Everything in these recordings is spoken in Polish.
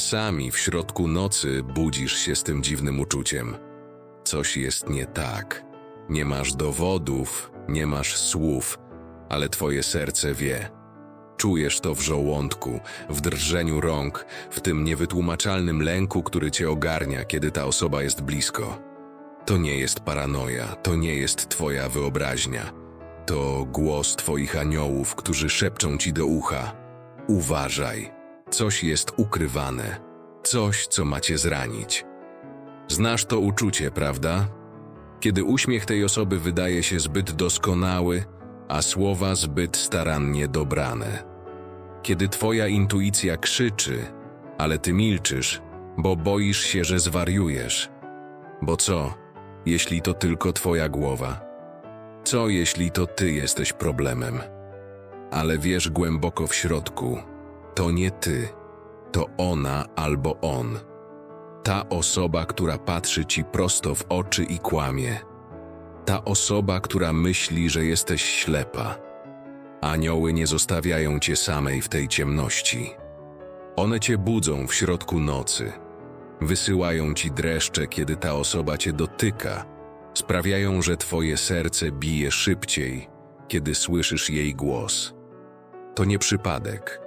Czasami w środku nocy budzisz się z tym dziwnym uczuciem. Coś jest nie tak. Nie masz dowodów, nie masz słów, ale twoje serce wie. Czujesz to w żołądku, w drżeniu rąk, w tym niewytłumaczalnym lęku, który cię ogarnia, kiedy ta osoba jest blisko. To nie jest paranoja, to nie jest twoja wyobraźnia. To głos twoich aniołów, którzy szepczą ci do ucha. Uważaj, coś jest ukrywane, coś, co macie zranić. Znasz to uczucie, prawda? Kiedy uśmiech tej osoby wydaje się zbyt doskonały, a słowa zbyt starannie dobrane. Kiedy twoja intuicja krzyczy, ale ty milczysz, bo boisz się, że zwariujesz. Bo co, jeśli to tylko twoja głowa? Co, jeśli to ty jesteś problemem? Ale wiesz głęboko w środku, to nie ty, to ona albo on. Ta osoba, która patrzy ci prosto w oczy i kłamie. Ta osoba, która myśli, że jesteś ślepa. Anioły nie zostawiają cię samej w tej ciemności. One cię budzą w środku nocy. Wysyłają ci dreszcze, kiedy ta osoba cię dotyka. Sprawiają, że twoje serce bije szybciej, kiedy słyszysz jej głos. To nie przypadek.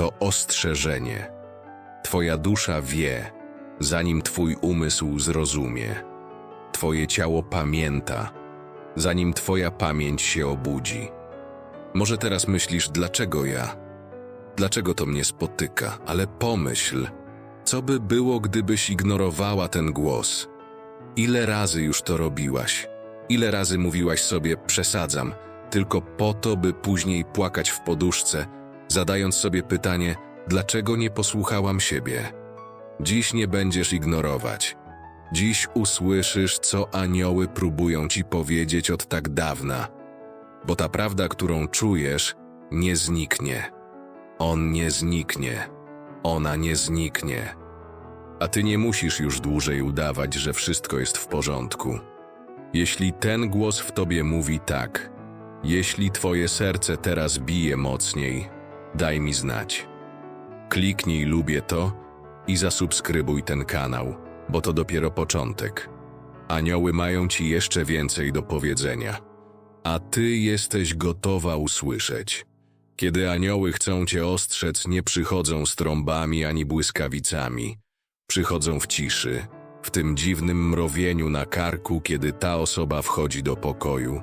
To ostrzeżenie. Twoja dusza wie, zanim twój umysł zrozumie. Twoje ciało pamięta, zanim twoja pamięć się obudzi. Może teraz myślisz, dlaczego ja? Dlaczego to mnie spotyka? Ale pomyśl, co by było, gdybyś ignorowała ten głos? Ile razy już to robiłaś? Ile razy mówiłaś sobie, przesadzam, tylko po to, by później płakać w poduszce, zadając sobie pytanie, dlaczego nie posłuchałam siebie? Dziś nie będziesz ignorować. Dziś usłyszysz, co anioły próbują ci powiedzieć od tak dawna, bo ta prawda, którą czujesz, nie zniknie. On nie zniknie. Ona nie zniknie. A ty nie musisz już dłużej udawać, że wszystko jest w porządku. Jeśli ten głos w tobie mówi tak, jeśli twoje serce teraz bije mocniej, daj mi znać. Kliknij lubię to i zasubskrybuj ten kanał, bo to dopiero początek. Anioły mają ci jeszcze więcej do powiedzenia, a ty jesteś gotowa usłyszeć. Kiedy anioły chcą cię ostrzec, nie przychodzą z trąbami ani błyskawicami. Przychodzą w ciszy, w tym dziwnym mrowieniu na karku, kiedy ta osoba wchodzi do pokoju.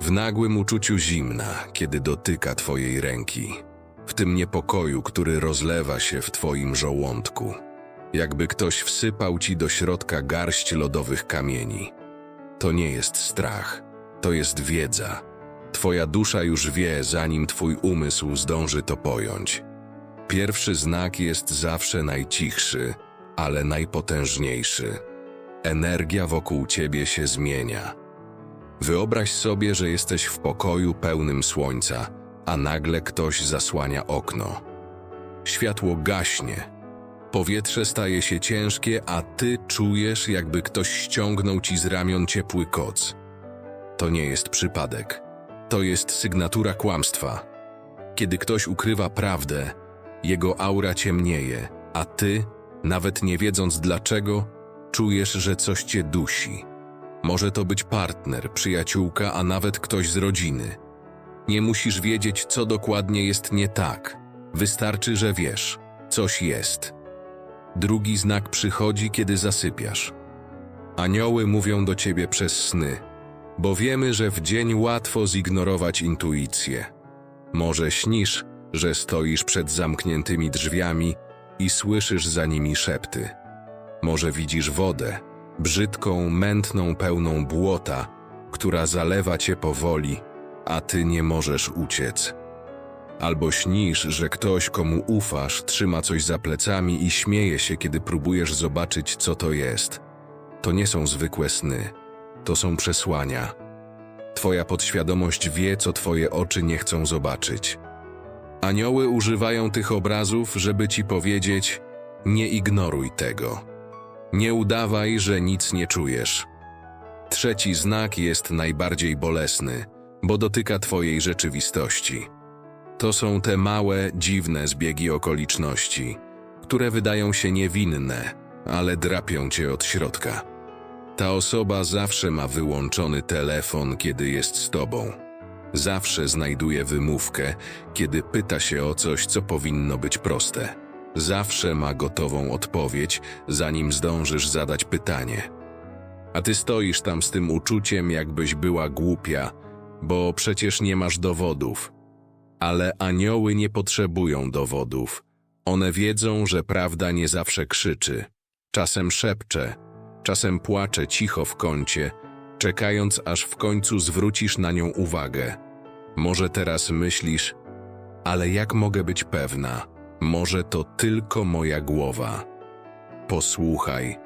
W nagłym uczuciu zimna, kiedy dotyka twojej ręki. W tym niepokoju, który rozlewa się w twoim żołądku. Jakby ktoś wsypał ci do środka garść lodowych kamieni. To nie jest strach, to jest wiedza. Twoja dusza już wie, zanim twój umysł zdąży to pojąć. Pierwszy znak jest zawsze najcichszy, ale najpotężniejszy. Energia wokół ciebie się zmienia. Wyobraź sobie, że jesteś w pokoju pełnym słońca, a nagle ktoś zasłania okno. Światło gaśnie. Powietrze staje się ciężkie, a ty czujesz, jakby ktoś ściągnął ci z ramion ciepły koc. To nie jest przypadek. To jest sygnatura kłamstwa. Kiedy ktoś ukrywa prawdę, jego aura ciemnieje, a ty, nawet nie wiedząc dlaczego, czujesz, że coś cię dusi. Może to być partner, przyjaciółka, a nawet ktoś z rodziny. Nie musisz wiedzieć, co dokładnie jest nie tak. Wystarczy, że wiesz, coś jest. Drugi znak przychodzi, kiedy zasypiasz. Anioły mówią do ciebie przez sny, bo wiemy, że w dzień łatwo zignorować intuicję. Może śnisz, że stoisz przed zamkniętymi drzwiami i słyszysz za nimi szepty. Może widzisz wodę, brzydką, mętną, pełną błota, która zalewa cię powoli, a ty nie możesz uciec. Albo śnisz, że ktoś, komu ufasz, trzyma coś za plecami i śmieje się, kiedy próbujesz zobaczyć, co to jest. To nie są zwykłe sny, to są przesłania. Twoja podświadomość wie, co twoje oczy nie chcą zobaczyć. Anioły używają tych obrazów, żeby ci powiedzieć: nie ignoruj tego. Nie udawaj, że nic nie czujesz. Trzeci znak jest najbardziej bolesny, bo dotyka twojej rzeczywistości. To są te małe, dziwne zbiegi okoliczności, które wydają się niewinne, ale drapią cię od środka. Ta osoba zawsze ma wyłączony telefon, kiedy jest z tobą. Zawsze znajduje wymówkę, kiedy pyta się o coś, co powinno być proste. Zawsze ma gotową odpowiedź, zanim zdążysz zadać pytanie. A ty stoisz tam z tym uczuciem, jakbyś była głupia, bo przecież nie masz dowodów. Ale anioły nie potrzebują dowodów. One wiedzą, że prawda nie zawsze krzyczy. Czasem szepcze, czasem płacze cicho w kącie, czekając aż w końcu zwrócisz na nią uwagę. Może teraz myślisz, ale jak mogę być pewna? Może to tylko moja głowa. Posłuchaj,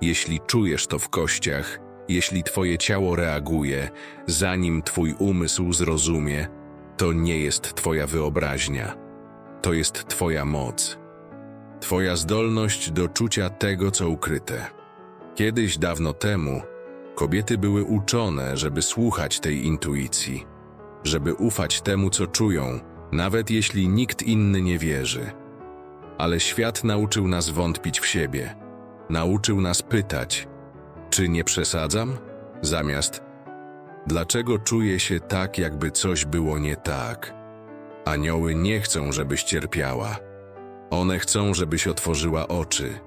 jeśli czujesz to w kościach, jeśli twoje ciało reaguje, zanim twój umysł zrozumie, to nie jest twoja wyobraźnia. To jest twoja moc. Twoja zdolność do czucia tego, co ukryte. Kiedyś dawno temu kobiety były uczone, żeby słuchać tej intuicji, żeby ufać temu, co czują, nawet jeśli nikt inny nie wierzy. Ale świat nauczył nas wątpić w siebie. Nauczył nas pytać, czy nie przesadzam? Zamiast, dlaczego czuję się tak, jakby coś było nie tak? Anioły nie chcą, żebyś cierpiała. One chcą, żebyś otworzyła oczy.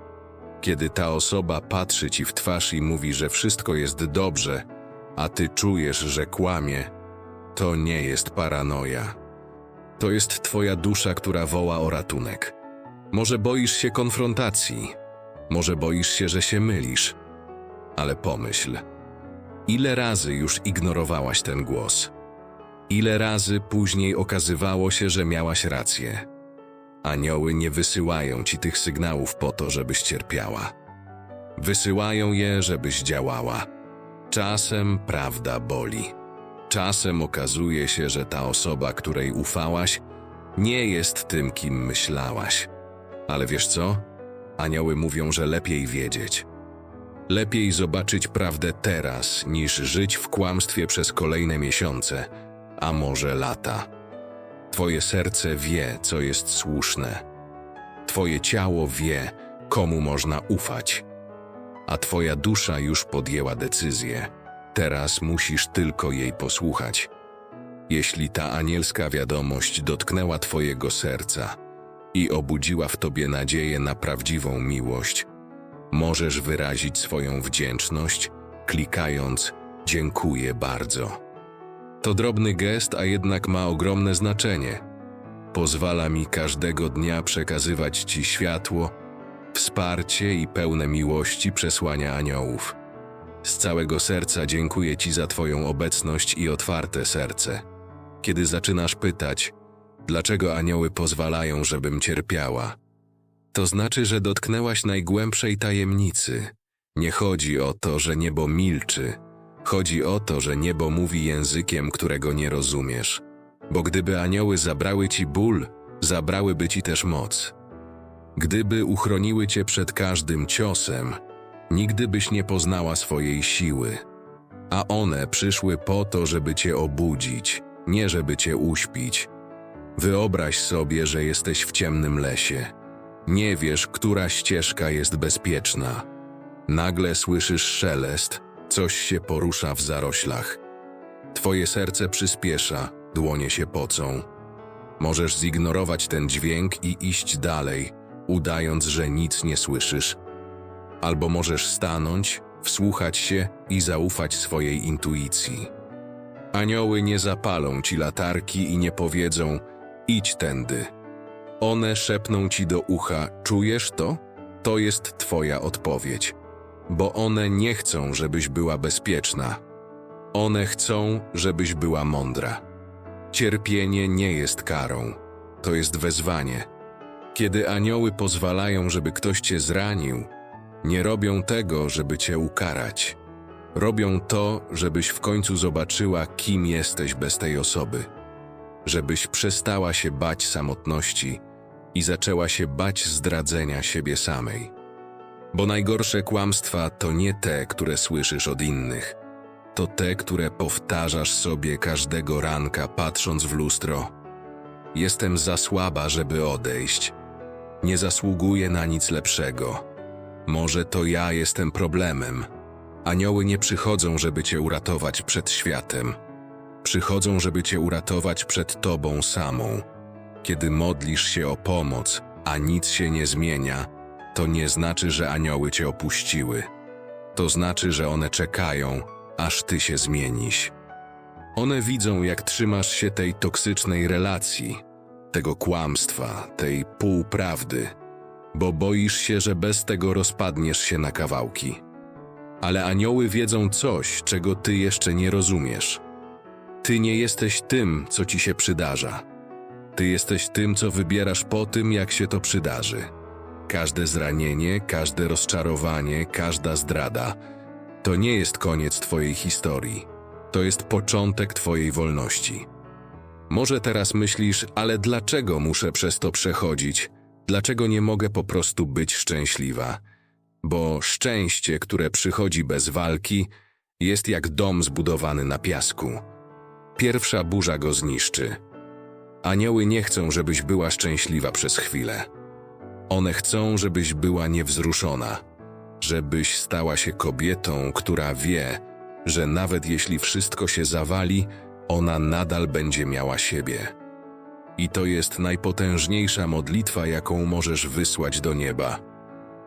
Kiedy ta osoba patrzy ci w twarz i mówi, że wszystko jest dobrze, a ty czujesz, że kłamie, to nie jest paranoja. To jest twoja dusza, która woła o ratunek. Może boisz się konfrontacji, może boisz się, że się mylisz, ale pomyśl, ile razy już ignorowałaś ten głos? Ile razy później okazywało się, że miałaś rację? Anioły nie wysyłają ci tych sygnałów po to, żebyś cierpiała. Wysyłają je, żebyś działała. Czasem prawda boli. Czasem okazuje się, że ta osoba, której ufałaś, nie jest tym, kim myślałaś. Ale wiesz co? Anioły mówią, że lepiej wiedzieć. Lepiej zobaczyć prawdę teraz, niż żyć w kłamstwie przez kolejne miesiące, a może lata. Twoje serce wie, co jest słuszne. Twoje ciało wie, komu można ufać. A Twoja dusza już podjęła decyzję. Teraz musisz tylko jej posłuchać. Jeśli ta anielska wiadomość dotknęła Twojego serca i obudziła w Tobie nadzieję na prawdziwą miłość, możesz wyrazić swoją wdzięczność, klikając Dziękuję bardzo. To drobny gest, a jednak ma ogromne znaczenie. Pozwala mi każdego dnia przekazywać Ci światło, wsparcie i pełne miłości przesłania aniołów. Z całego serca dziękuję Ci za Twoją obecność i otwarte serce. Kiedy zaczynasz pytać, dlaczego anioły pozwalają, żebym cierpiała, to znaczy, że dotknęłaś najgłębszej tajemnicy. Nie chodzi o to, że niebo milczy, Chodzi o to, że niebo mówi językiem, którego nie rozumiesz. Bo gdyby anioły zabrały ci ból, zabrałyby ci też moc. Gdyby uchroniły cię przed każdym ciosem, nigdy byś nie poznała swojej siły. A one przyszły po to, żeby cię obudzić, nie żeby cię uśpić. Wyobraź sobie, że jesteś w ciemnym lesie. Nie wiesz, która ścieżka jest bezpieczna. Nagle słyszysz szelest, Coś się porusza w zaroślach. Twoje serce przyspiesza, dłonie się pocą. Możesz zignorować ten dźwięk i iść dalej, udając, że nic nie słyszysz. Albo możesz stanąć, wsłuchać się i zaufać swojej intuicji. Anioły nie zapalą ci latarki i nie powiedzą: idź tędy. One szepną ci do ucha: czujesz to? To jest twoja odpowiedź bo one nie chcą, żebyś była bezpieczna. One chcą, żebyś była mądra. Cierpienie nie jest karą, to jest wezwanie. Kiedy anioły pozwalają, żeby ktoś cię zranił, nie robią tego, żeby cię ukarać. Robią to, żebyś w końcu zobaczyła, kim jesteś bez tej osoby. Żebyś przestała się bać samotności i zaczęła się bać zdradzenia siebie samej. Bo najgorsze kłamstwa to nie te, które słyszysz od innych. To te, które powtarzasz sobie każdego ranka, patrząc w lustro. Jestem za słaba, żeby odejść. Nie zasługuje na nic lepszego. Może to ja jestem problemem. Anioły nie przychodzą, żeby cię uratować przed światem. Przychodzą, żeby cię uratować przed tobą samą. Kiedy modlisz się o pomoc, a nic się nie zmienia, to nie znaczy, że anioły cię opuściły. To znaczy, że one czekają, aż ty się zmienisz. One widzą, jak trzymasz się tej toksycznej relacji, tego kłamstwa, tej półprawdy, bo boisz się, że bez tego rozpadniesz się na kawałki. Ale anioły wiedzą coś, czego ty jeszcze nie rozumiesz. Ty nie jesteś tym, co ci się przydarza. Ty jesteś tym, co wybierasz po tym, jak się to przydarzy. Każde zranienie, każde rozczarowanie, każda zdrada to nie jest koniec Twojej historii. To jest początek Twojej wolności. Może teraz myślisz, ale dlaczego muszę przez to przechodzić? Dlaczego nie mogę po prostu być szczęśliwa? Bo szczęście, które przychodzi bez walki, jest jak dom zbudowany na piasku. Pierwsza burza go zniszczy. Anioły nie chcą, żebyś była szczęśliwa przez chwilę. One chcą, żebyś była niewzruszona, żebyś stała się kobietą, która wie, że nawet jeśli wszystko się zawali, ona nadal będzie miała siebie. I to jest najpotężniejsza modlitwa, jaką możesz wysłać do nieba.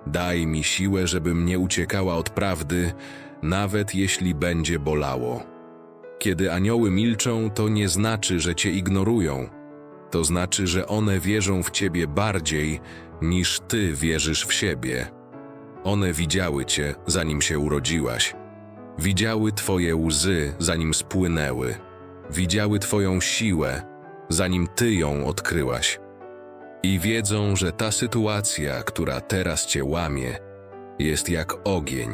Daj mi siłę, żebym nie uciekała od prawdy, nawet jeśli będzie bolało. Kiedy anioły milczą, to nie znaczy, że cię ignorują. To znaczy, że one wierzą w ciebie bardziej niż ty wierzysz w siebie. One widziały cię, zanim się urodziłaś. Widziały twoje łzy, zanim spłynęły. Widziały twoją siłę, zanim ty ją odkryłaś. I wiedzą, że ta sytuacja, która teraz cię łamie, jest jak ogień.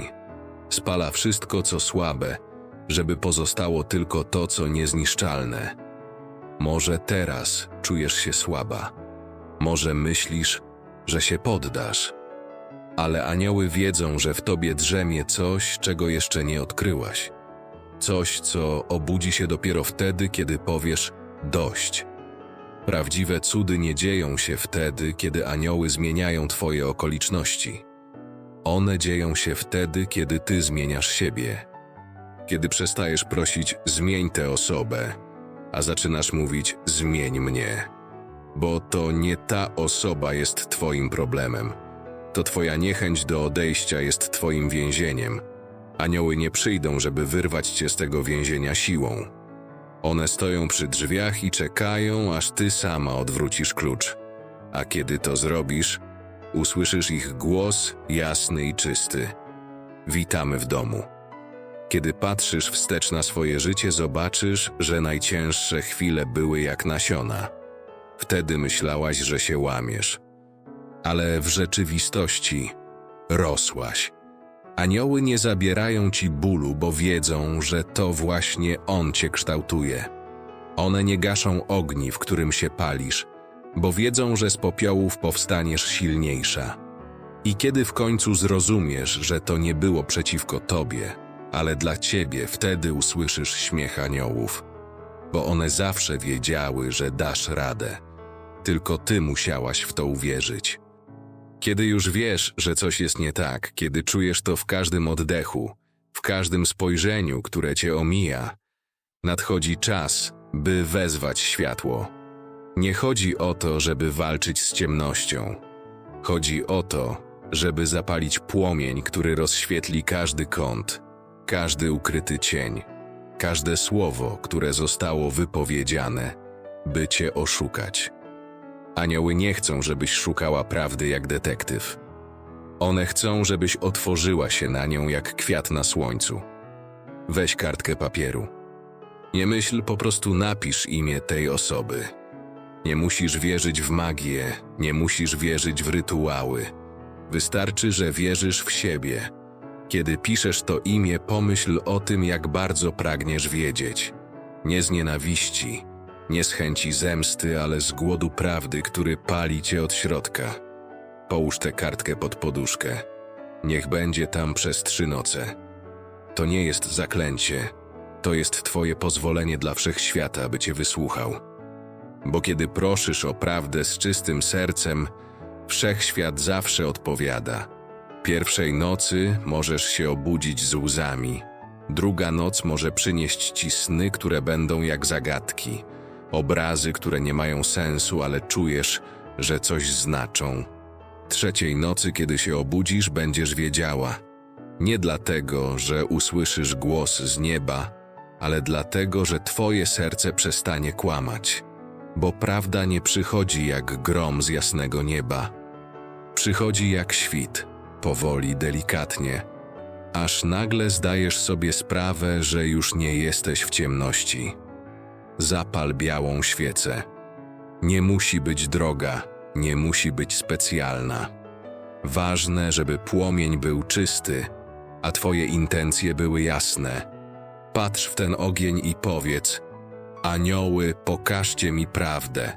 Spala wszystko, co słabe, żeby pozostało tylko to, co niezniszczalne. Może teraz czujesz się słaba. Może myślisz, że się poddasz. Ale anioły wiedzą, że w tobie drzemie coś, czego jeszcze nie odkryłaś. Coś, co obudzi się dopiero wtedy, kiedy powiesz dość. Prawdziwe cudy nie dzieją się wtedy, kiedy anioły zmieniają twoje okoliczności. One dzieją się wtedy, kiedy ty zmieniasz siebie. Kiedy przestajesz prosić zmień tę osobę, a zaczynasz mówić zmień mnie. Bo to nie ta osoba jest twoim problemem. To twoja niechęć do odejścia jest twoim więzieniem. Anioły nie przyjdą, żeby wyrwać cię z tego więzienia siłą. One stoją przy drzwiach i czekają, aż ty sama odwrócisz klucz. A kiedy to zrobisz, usłyszysz ich głos jasny i czysty. Witamy w domu. Kiedy patrzysz wstecz na swoje życie, zobaczysz, że najcięższe chwile były jak nasiona. Wtedy myślałaś, że się łamiesz. Ale w rzeczywistości rosłaś. Anioły nie zabierają ci bólu, bo wiedzą, że to właśnie on cię kształtuje. One nie gaszą ogni, w którym się palisz, bo wiedzą, że z popiołów powstaniesz silniejsza. I kiedy w końcu zrozumiesz, że to nie było przeciwko tobie, ale dla ciebie, wtedy usłyszysz śmiech aniołów, bo one zawsze wiedziały, że dasz radę. Tylko ty musiałaś w to uwierzyć. Kiedy już wiesz, że coś jest nie tak, kiedy czujesz to w każdym oddechu, w każdym spojrzeniu, które cię omija, nadchodzi czas, by wezwać światło. Nie chodzi o to, żeby walczyć z ciemnością. Chodzi o to, żeby zapalić płomień, który rozświetli każdy kąt, każdy ukryty cień, każde słowo, które zostało wypowiedziane, by cię oszukać. Anioły nie chcą, żebyś szukała prawdy jak detektyw. One chcą, żebyś otworzyła się na nią jak kwiat na słońcu. Weź kartkę papieru. Nie myśl, po prostu napisz imię tej osoby. Nie musisz wierzyć w magię, nie musisz wierzyć w rytuały. Wystarczy, że wierzysz w siebie. Kiedy piszesz to imię, pomyśl o tym, jak bardzo pragniesz wiedzieć. Nie z nienawiści, nie z chęci zemsty, ale z głodu prawdy, który pali cię od środka. Połóż tę kartkę pod poduszkę. Niech będzie tam przez trzy noce. To nie jest zaklęcie. To jest twoje pozwolenie dla wszechświata, aby cię wysłuchał. Bo kiedy proszysz o prawdę z czystym sercem, Wszechświat zawsze odpowiada. Pierwszej nocy możesz się obudzić z łzami. Druga noc może przynieść ci sny, które będą jak zagadki. Obrazy, które nie mają sensu, ale czujesz, że coś znaczą. Trzeciej nocy, kiedy się obudzisz, będziesz wiedziała. Nie dlatego, że usłyszysz głos z nieba, ale dlatego, że twoje serce przestanie kłamać. Bo prawda nie przychodzi jak grom z jasnego nieba. Przychodzi jak świt, powoli, delikatnie, aż nagle zdajesz sobie sprawę, że już nie jesteś w ciemności. Zapal białą świecę. Nie musi być droga, nie musi być specjalna. Ważne, żeby płomień był czysty, a twoje intencje były jasne. Patrz w ten ogień i powiedz: Anioły, pokażcie mi prawdę.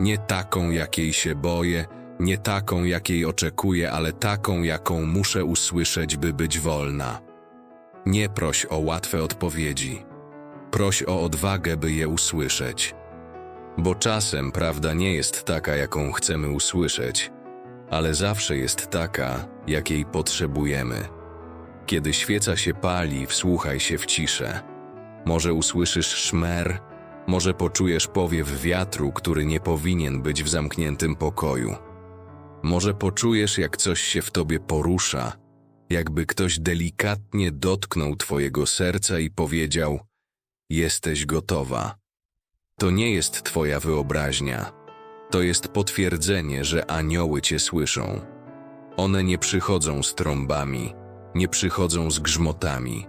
Nie taką, jakiej się boję, nie taką, jakiej oczekuję, ale taką, jaką muszę usłyszeć, by być wolna. Nie proś o łatwe odpowiedzi. Proś o odwagę, by je usłyszeć. Bo czasem prawda nie jest taka, jaką chcemy usłyszeć, ale zawsze jest taka, jakiej potrzebujemy. Kiedy świeca się pali, wsłuchaj się w ciszę. Może usłyszysz szmer, może poczujesz powiew wiatru, który nie powinien być w zamkniętym pokoju. Może poczujesz, jak coś się w tobie porusza, jakby ktoś delikatnie dotknął twojego serca i powiedział: Jesteś gotowa. To nie jest twoja wyobraźnia. To jest potwierdzenie, że anioły cię słyszą. One nie przychodzą z trąbami, nie przychodzą z grzmotami.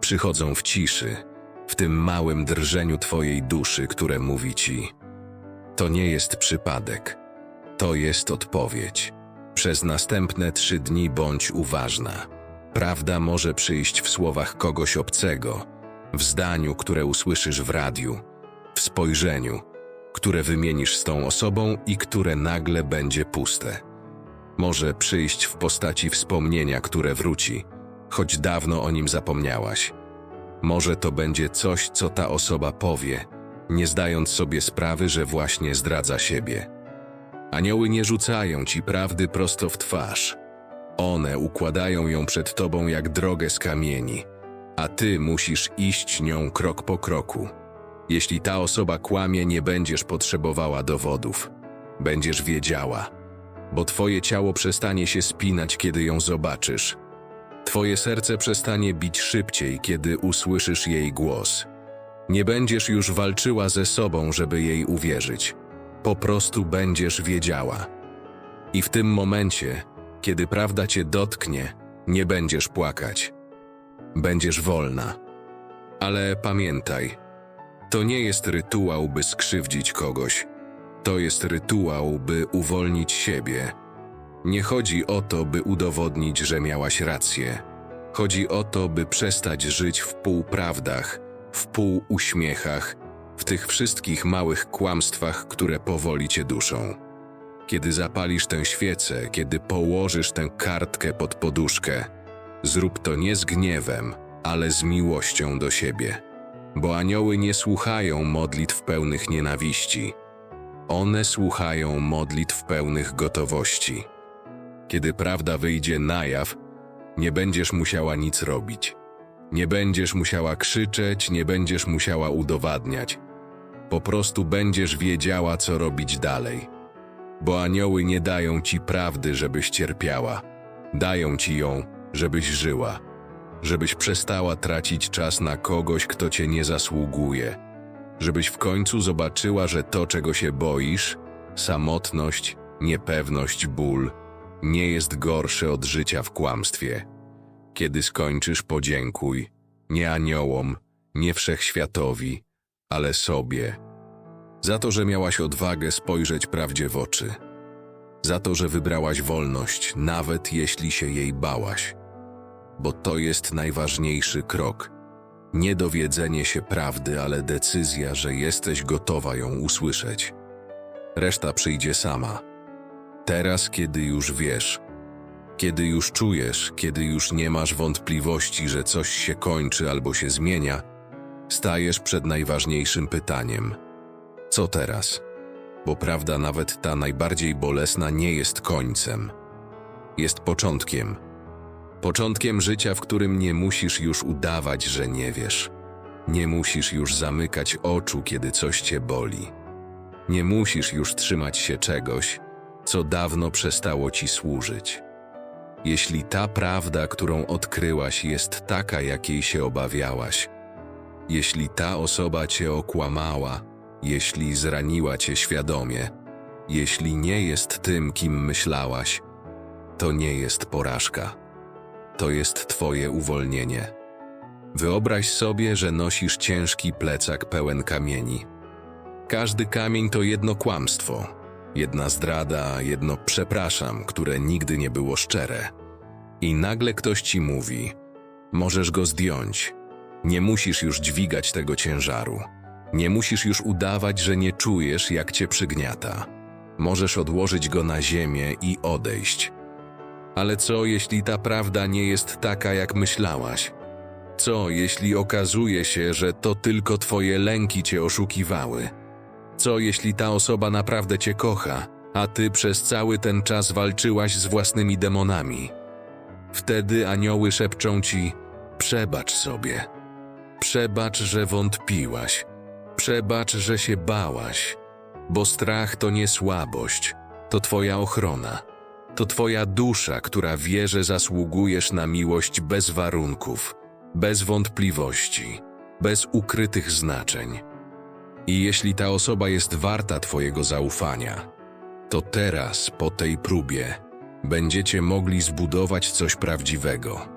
Przychodzą w ciszy, w tym małym drżeniu twojej duszy, które mówi ci: To nie jest przypadek. To jest odpowiedź. Przez następne trzy dni bądź uważna. Prawda może przyjść w słowach kogoś obcego, w zdaniu, które usłyszysz w radiu, w spojrzeniu, które wymienisz z tą osobą i które nagle będzie puste. Może przyjść w postaci wspomnienia, które wróci, choć dawno o nim zapomniałaś. Może to będzie coś, co ta osoba powie, nie zdając sobie sprawy, że właśnie zdradza siebie. Anioły nie rzucają ci prawdy prosto w twarz. One układają ją przed tobą jak drogę z kamieni, a ty musisz iść nią krok po kroku. Jeśli ta osoba kłamie, nie będziesz potrzebowała dowodów. Będziesz wiedziała, bo twoje ciało przestanie się spinać, kiedy ją zobaczysz. Twoje serce przestanie bić szybciej, kiedy usłyszysz jej głos. Nie będziesz już walczyła ze sobą, żeby jej uwierzyć. Po prostu będziesz wiedziała. I w tym momencie, kiedy prawda cię dotknie, nie będziesz płakać. Będziesz wolna. Ale pamiętaj, to nie jest rytuał, by skrzywdzić kogoś. To jest rytuał, by uwolnić siebie. Nie chodzi o to, by udowodnić, że miałaś rację. Chodzi o to, by przestać żyć w półprawdach, w półuśmiechach, w tych wszystkich małych kłamstwach, które powoli cię duszą. Kiedy zapalisz tę świecę, kiedy położysz tę kartkę pod poduszkę, zrób to nie z gniewem, ale z miłością do siebie. Bo anioły nie słuchają modlitw pełnych nienawiści. One słuchają modlitw pełnych gotowości. Kiedy prawda wyjdzie na jaw, nie będziesz musiała nic robić. Nie będziesz musiała krzyczeć, nie będziesz musiała udowadniać. Po prostu będziesz wiedziała, co robić dalej. Bo anioły nie dają ci prawdy, żebyś cierpiała. Dają ci ją, żebyś żyła. Żebyś przestała tracić czas na kogoś, kto cię nie zasługuje. Żebyś w końcu zobaczyła, że to, czego się boisz samotność, niepewność, ból nie jest gorsze od życia w kłamstwie. Kiedy skończysz, podziękuj nie aniołom, nie wszechświatowi, ale sobie. Za to, że miałaś odwagę spojrzeć prawdzie w oczy. Za to, że wybrałaś wolność, nawet jeśli się jej bałaś. Bo to jest najważniejszy krok. Nie dowiedzenie się prawdy, ale decyzja, że jesteś gotowa ją usłyszeć. Reszta przyjdzie sama. Teraz, kiedy już wiesz, kiedy już czujesz, kiedy już nie masz wątpliwości, że coś się kończy albo się zmienia, stajesz przed najważniejszym pytaniem: co teraz? bo prawda, nawet ta najbardziej bolesna, nie jest końcem. Jest początkiem. Początkiem życia, w którym nie musisz już udawać, że nie wiesz. Nie musisz już zamykać oczu, kiedy coś cię boli. Nie musisz już trzymać się czegoś, co dawno przestało ci służyć. Jeśli ta prawda, którą odkryłaś, jest taka, jakiej się obawiałaś, jeśli ta osoba cię okłamała, jeśli zraniła cię świadomie, jeśli nie jest tym, kim myślałaś, to nie jest porażka. To jest twoje uwolnienie. Wyobraź sobie, że nosisz ciężki plecak pełen kamieni. Każdy kamień to jedno kłamstwo, jedna zdrada, jedno przepraszam, które nigdy nie było szczere. I nagle ktoś ci mówi: Możesz go zdjąć. Nie musisz już dźwigać tego ciężaru. Nie musisz już udawać, że nie czujesz, jak cię przygniata. Możesz odłożyć go na ziemię i odejść. Ale co, jeśli ta prawda nie jest taka, jak myślałaś? Co, jeśli okazuje się, że to tylko twoje lęki cię oszukiwały? Co, jeśli ta osoba naprawdę cię kocha, a ty przez cały ten czas walczyłaś z własnymi demonami? Wtedy anioły szepczą ci: Przebacz sobie. Przebacz, że wątpiłaś. Przebacz, że się bałaś. Bo strach to nie słabość, to twoja ochrona. To twoja dusza, która wie, że zasługujesz na miłość bez warunków, bez wątpliwości, bez ukrytych znaczeń. I jeśli ta osoba jest warta twojego zaufania, to teraz, po tej próbie, będziecie mogli zbudować coś prawdziwego.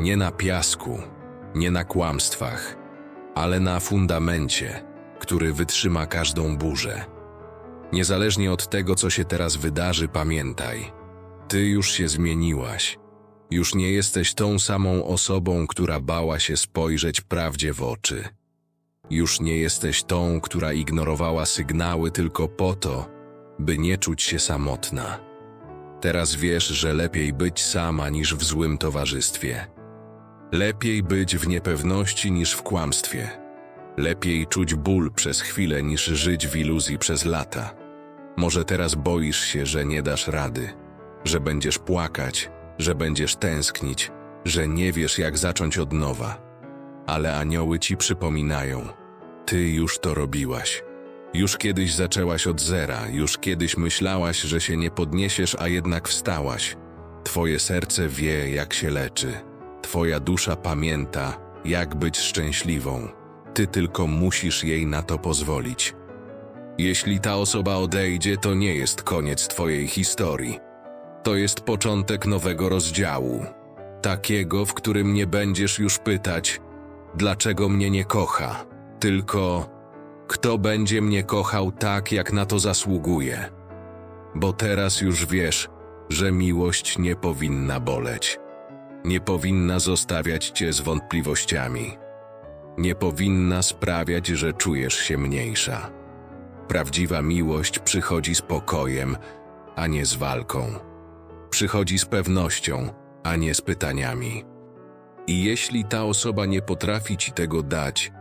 Nie na piasku, nie na kłamstwach, ale na fundamencie, który wytrzyma każdą burzę. Niezależnie od tego, co się teraz wydarzy, pamiętaj, ty już się zmieniłaś. Już nie jesteś tą samą osobą, która bała się spojrzeć prawdzie w oczy. Już nie jesteś tą, która ignorowała sygnały tylko po to, by nie czuć się samotna. Teraz wiesz, że lepiej być sama niż w złym towarzystwie. Lepiej być w niepewności niż w kłamstwie. Lepiej czuć ból przez chwilę niż żyć w iluzji przez lata. Może teraz boisz się, że nie dasz rady, że będziesz płakać, że będziesz tęsknić, że nie wiesz, jak zacząć od nowa. Ale anioły ci przypominają: Ty już to robiłaś. Już kiedyś zaczęłaś od zera, już kiedyś myślałaś, że się nie podniesiesz, a jednak wstałaś. Twoje serce wie, jak się leczy. Twoja dusza pamięta, jak być szczęśliwą. Ty tylko musisz jej na to pozwolić. Jeśli ta osoba odejdzie, to nie jest koniec Twojej historii. To jest początek nowego rozdziału. Takiego, w którym nie będziesz już pytać, dlaczego mnie nie kocha, tylko kto będzie mnie kochał tak, jak na to zasługuje. Bo teraz już wiesz, że miłość nie powinna boleć. Nie powinna zostawiać cię z wątpliwościami. Nie powinna sprawiać, że czujesz się mniejsza. Prawdziwa miłość przychodzi z pokojem, a nie z walką. Przychodzi z pewnością, a nie z pytaniami. I jeśli ta osoba nie potrafi ci tego dać,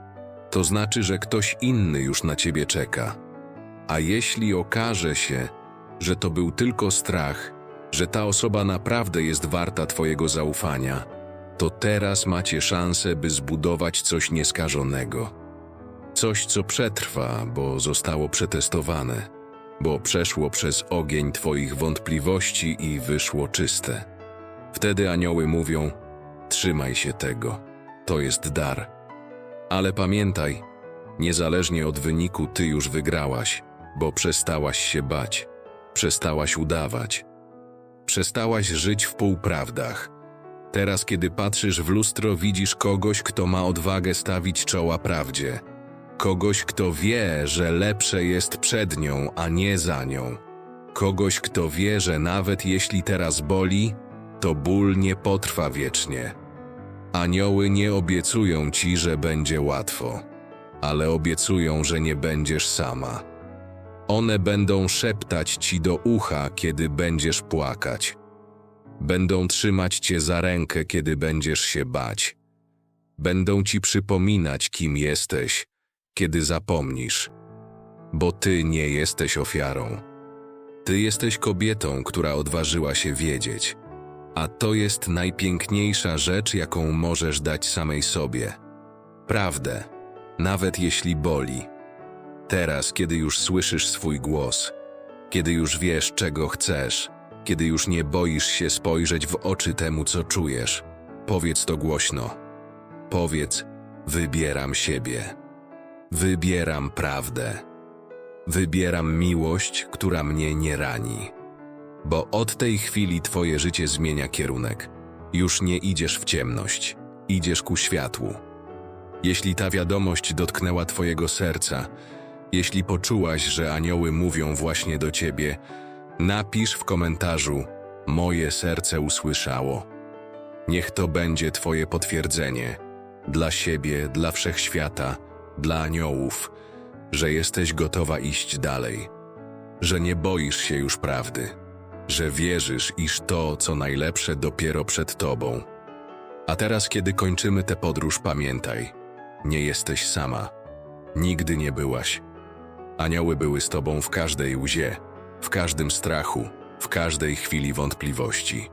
to znaczy, że ktoś inny już na ciebie czeka. A jeśli okaże się, że to był tylko strach, że ta osoba naprawdę jest warta Twojego zaufania, to teraz macie szansę, by zbudować coś nieskażonego. Coś, co przetrwa, bo zostało przetestowane, bo przeszło przez ogień Twoich wątpliwości i wyszło czyste. Wtedy anioły mówią: Trzymaj się tego, to jest dar. Ale pamiętaj, niezależnie od wyniku, Ty już wygrałaś, bo przestałaś się bać, przestałaś udawać Przestałaś żyć w półprawdach. Teraz, kiedy patrzysz w lustro, widzisz kogoś, kto ma odwagę stawić czoła prawdzie. Kogoś, kto wie, że lepsze jest przed nią, a nie za nią. Kogoś, kto wie, że nawet jeśli teraz boli, to ból nie potrwa wiecznie. Anioły nie obiecują ci, że będzie łatwo, ale obiecują, że nie będziesz sama. One będą szeptać ci do ucha, kiedy będziesz płakać. Będą trzymać cię za rękę, kiedy będziesz się bać. Będą ci przypominać, kim jesteś, kiedy zapomnisz. bo ty nie jesteś ofiarą. Ty jesteś kobietą, która odważyła się wiedzieć, a to jest najpiękniejsza rzecz, jaką możesz dać samej sobie. Prawdę, nawet jeśli boli. Teraz, kiedy już słyszysz swój głos, kiedy już wiesz, czego chcesz, kiedy już nie boisz się spojrzeć w oczy temu, co czujesz, powiedz to głośno. Powiedz: Wybieram siebie. Wybieram prawdę. Wybieram miłość, która mnie nie rani. Bo od tej chwili Twoje życie zmienia kierunek. Już nie idziesz w ciemność, idziesz ku światłu. Jeśli ta wiadomość dotknęła Twojego serca, jeśli poczułaś, że anioły mówią właśnie do Ciebie, napisz w komentarzu: Moje serce usłyszało. Niech to będzie Twoje potwierdzenie dla siebie, dla wszechświata, dla aniołów, że jesteś gotowa iść dalej, że nie boisz się już prawdy, że wierzysz, iż to, co najlepsze, dopiero przed Tobą. A teraz, kiedy kończymy tę podróż, pamiętaj, nie jesteś sama. Nigdy nie byłaś. Anioły były z Tobą w każdej łzie, w każdym strachu, w każdej chwili wątpliwości.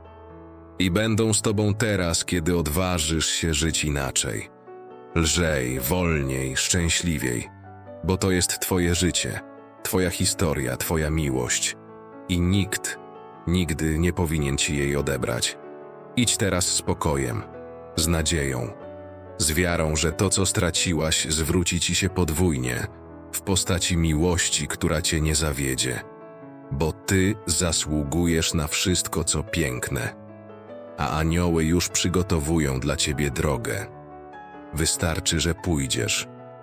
I będą z Tobą teraz, kiedy odważysz się żyć inaczej. Lżej, wolniej, szczęśliwiej, bo to jest Twoje życie, Twoja historia, Twoja miłość. I nikt, nigdy nie powinien Ci jej odebrać. Idź teraz spokojem, z nadzieją, z wiarą, że to, co straciłaś, zwróci Ci się podwójnie, w postaci miłości, która Cię nie zawiedzie. Bo Ty zasługujesz na wszystko, co piękne a anioły już przygotowują dla ciebie drogę. Wystarczy, że pójdziesz,